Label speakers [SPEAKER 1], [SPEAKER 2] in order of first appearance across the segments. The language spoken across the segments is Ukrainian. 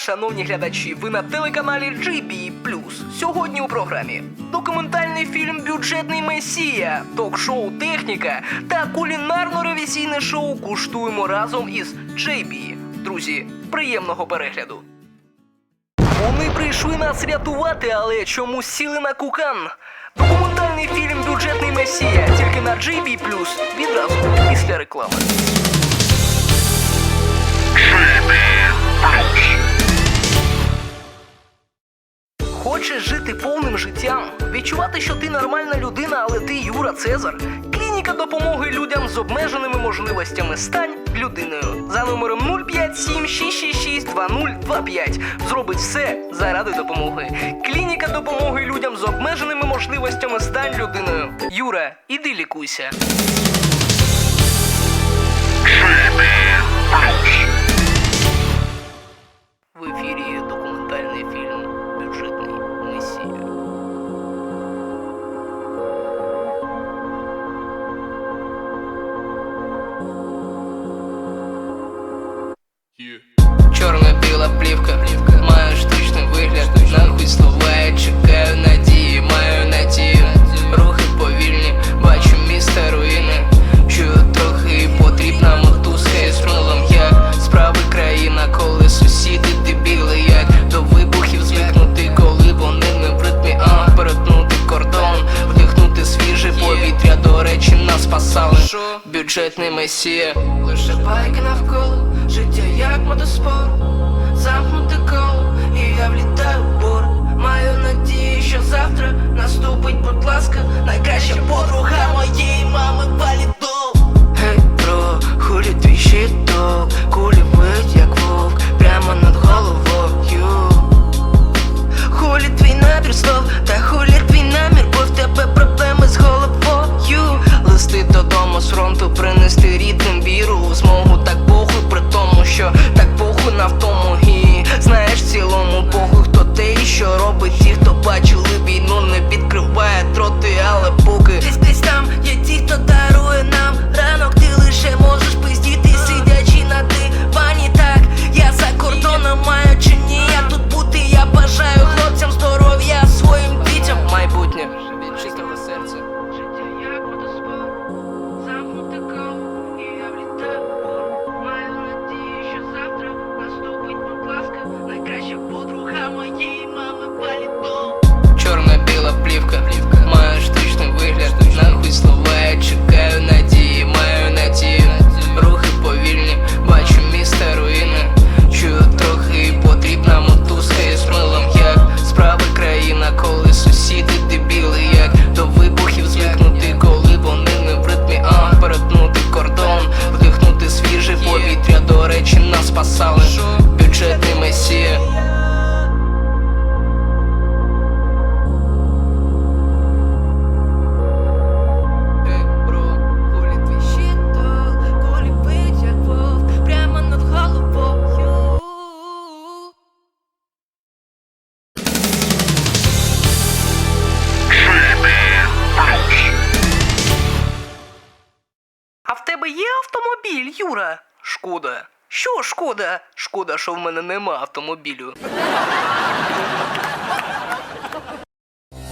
[SPEAKER 1] шановні глядачі, ви на телеканалі GB+. Сьогодні у програмі документальний фільм Бюджетний Месія, ток-шоу Техніка та кулінарно-ревізійне шоу Куштуємо разом із JB. Друзі, приємного перегляду. Вони прийшли нас рятувати, але чомусь сіли на кукан. Документальний фільм Бюджетний Месія тільки на GB+, відразу після реклами. Хочеш жити повним життям, відчувати, що ти нормальна людина, але ти Юра Цезар. Клініка допомоги людям з обмеженими можливостями. Стань людиною за номером 057-666-2025. Зробить все заради допомоги. Клініка допомоги людям з обмеженими можливостями. Стань людиною. Юра, іди лікуйся. В ефірі документальний повітря, до речі, нас спасали. Бюджетний месія.
[SPEAKER 2] Лише байки навколо, життя як мотоспорт Замкнуте коло, і я влітаю в бор. Маю надію, що завтра наступить, будь ласка, найкраща подруга моєї мами валідол. Гей, бро, хулі твій щиток, кулі бить як вовк, прямо над головою. Хулі твій набір слов, та хулі
[SPEAKER 1] Юра? Шкода. Що шкода? Шкода, що в мене нема автомобілю.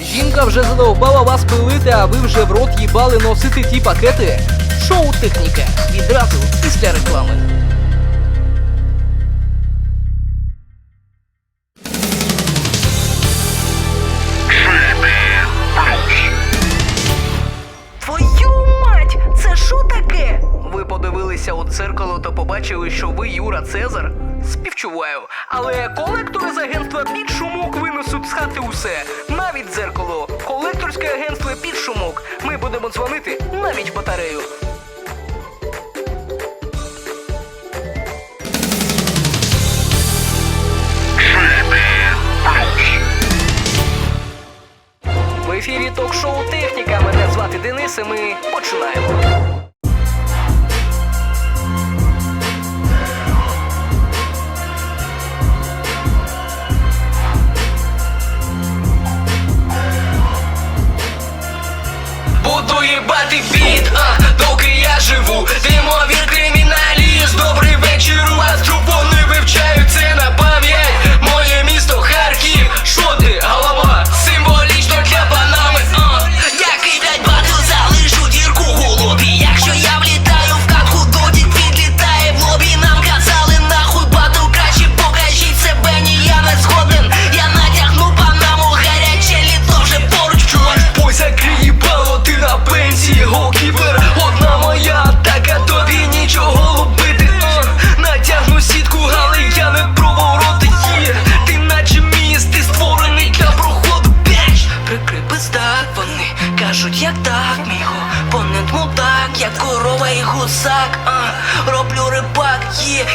[SPEAKER 1] Жінка вже задовбала вас пилити, а ви вже в рот їбали носити ті пакети. Шоу техніка. Відразу після реклами. Побачили, що ви Юра Цезар? Співчуваю. Але колектори з агентства під шумок винесуть з хати усе. Навіть дзеркало. Колекторське агентство під шумок. Ми будемо дзвонити навіть батарею. В ефірі ток-шоу Техніка. Мене звати Денис і ми
[SPEAKER 2] Буду їбати біт, а доки я живу. Димовір криміналіст, добрий вечір, у вас трупони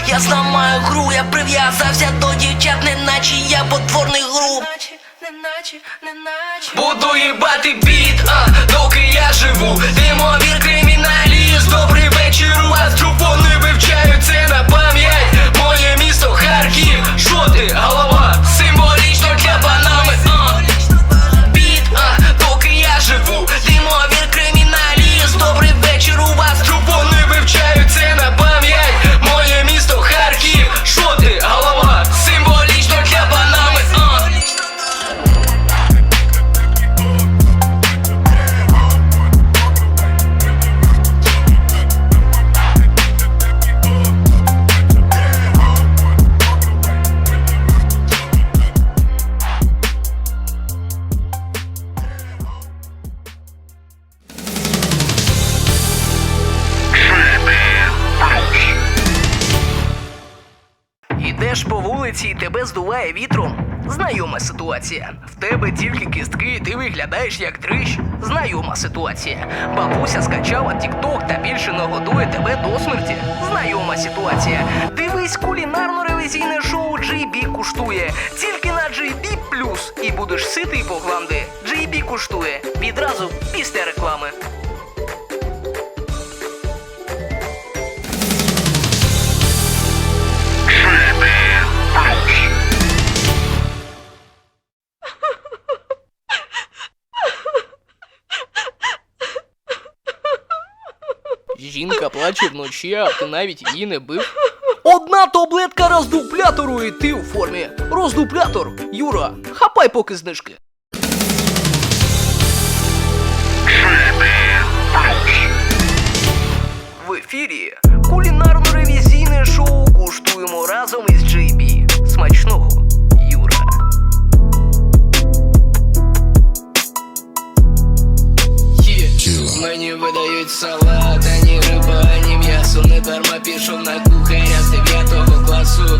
[SPEAKER 2] я зламаю гру, я прив'язався до дівчат, неначе я потворний груп. Буду їбати біт, а доки я живу, Димовір криміналіст, добрий вечір у вас трупони вивчаю це на пам'ять. Моє місто Харків, що ти,
[SPEAKER 1] Йдеш по вулиці і тебе здуває вітром. Знайома ситуація. В тебе тільки кістки, і ти виглядаєш як дрищ. Знайома ситуація. Бабуся скачала тікток та більше нагодує тебе до смерті. Знайома ситуація. Дивись кулінарно-ревізійне шоу JB куштує. Тільки на JB плюс. І будеш ситий по гланди. JB куштує. Відразу після реклами. наче вночі а втинавіть її не бив. Одна таблетка роздуплятору і ти у формі. Роздуплятор, Юра, хапай поки знижки. В ефірі кулінарно-ревізійне шоу куштуємо разом із JB. Смачного Юра. Мені видають салат, ані класу, не дарма пішов на кухаря з дев'ятого класу.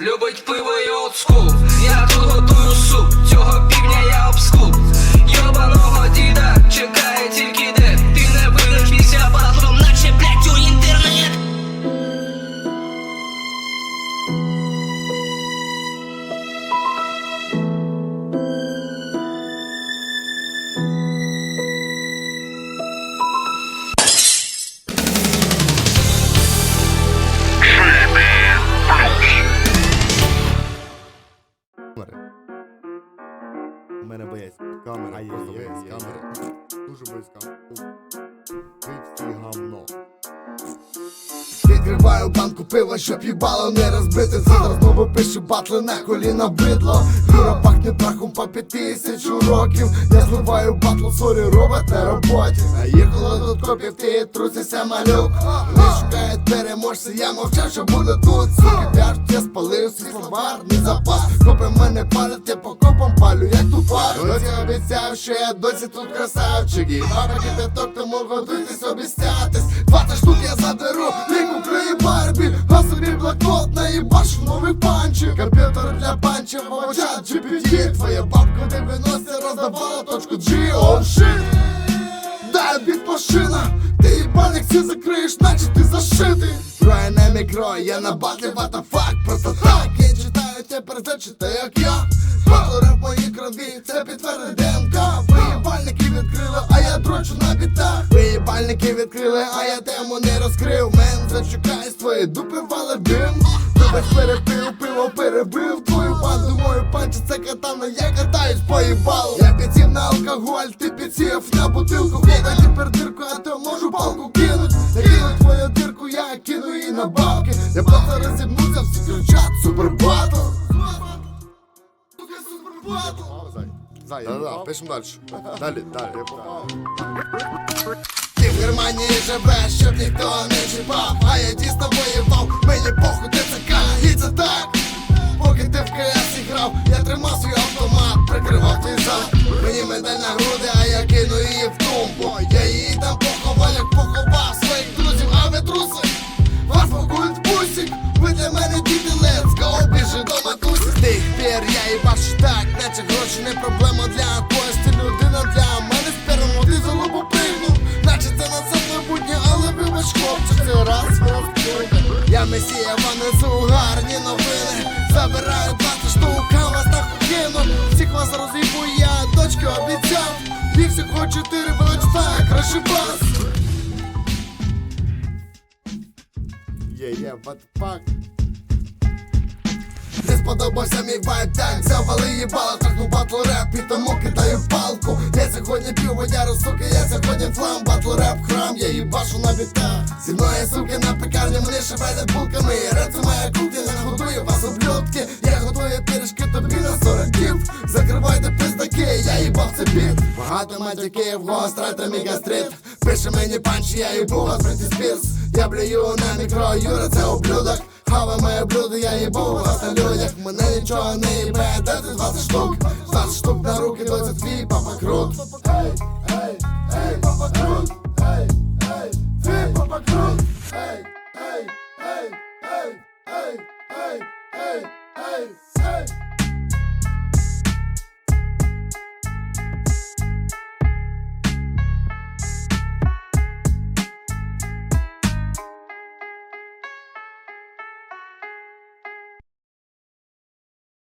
[SPEAKER 1] Любить пиво і олдскул Я тут
[SPEAKER 3] готовий Francisco. Пива, щоб їбало не розбити. Завтра знову пише батли на коліна бидло. Юра пахне прахом п'ять тисячу років Я зливаю батл, сорі, робот на роботі. А їхало тут копів, ти трусися малюк. Не шукають переможця, я мовчав, що буде тут. П'яшуть, я спалив свій словарний запас. Копи мене палять, я по копам палю, як тупак. Доці обіцяв, що я досі тут красавчик. І бабики п'яток, тому готуйтесь обіцятись. 20 штук я задеру, лік Україні Барбі А собі блокнот наїбаш в новий панчик. Комп'ютер для панчів, або чат GPT Твоя бабка в 90 роздавала точку G, oh shit! Дай біт машина, ти їбаник всі закриєш, наче ти зашитий. Троє на мікро, я на батлі, what the fuck, просто так з твоєї дим. Вибач, перепив, пиво перебив. Твою банду, мою панчі, це катана, я катаюсь по їбалу. Я підсів на алкоголь, ти підсів на бутилку. Хлопай тепер дирку, а то можу палку кинуть. Я кину твою дирку, я кину її на бабки. Я просто розібнуся, всі кричать супер батл!
[SPEAKER 4] Зай, я
[SPEAKER 3] Да-да,
[SPEAKER 4] попав?
[SPEAKER 3] пишемо далі.
[SPEAKER 4] Далі, далі, я попав.
[SPEAKER 3] В Германії живеш, щоб ніхто не чіпав. А я дійсно воював, вибач хлопче, це раз раз Я месія, вам несу гарні новини. Забираю 20 штук, а вас так кину Всіх вас роз'їбу, я дочки обіцяв. Їх всього чотири, велич так, краще бас
[SPEAKER 4] Yeah, yeah, what fuck?
[SPEAKER 3] Не сподобався мій вайб, так завали їбало, трахну батл реп і тому кидаю палку. Я сьогодні півводяру, суки, я сьогодні флам, батл реп храм, я їбашу на біта. Зі мною суки на пекарні, мене шевелять булками. Реп це моя кухня, не готую вас ублюдки. Я готую пірішки тобі на 40 діб. Закривайте пиздаки, я їбав це біт. Багато матюків, гостра та мій гастрит Пише мені панчі, я їбу вас, Бритні Спірс. Я блюю на мікро, Юра, це ублюдок Хава моє блюдо, я їбу вас на людях Мене нічого не їбе, дайте 20 штук? 20 штук на руки, доця твій папа крут. Ей, ей, ей,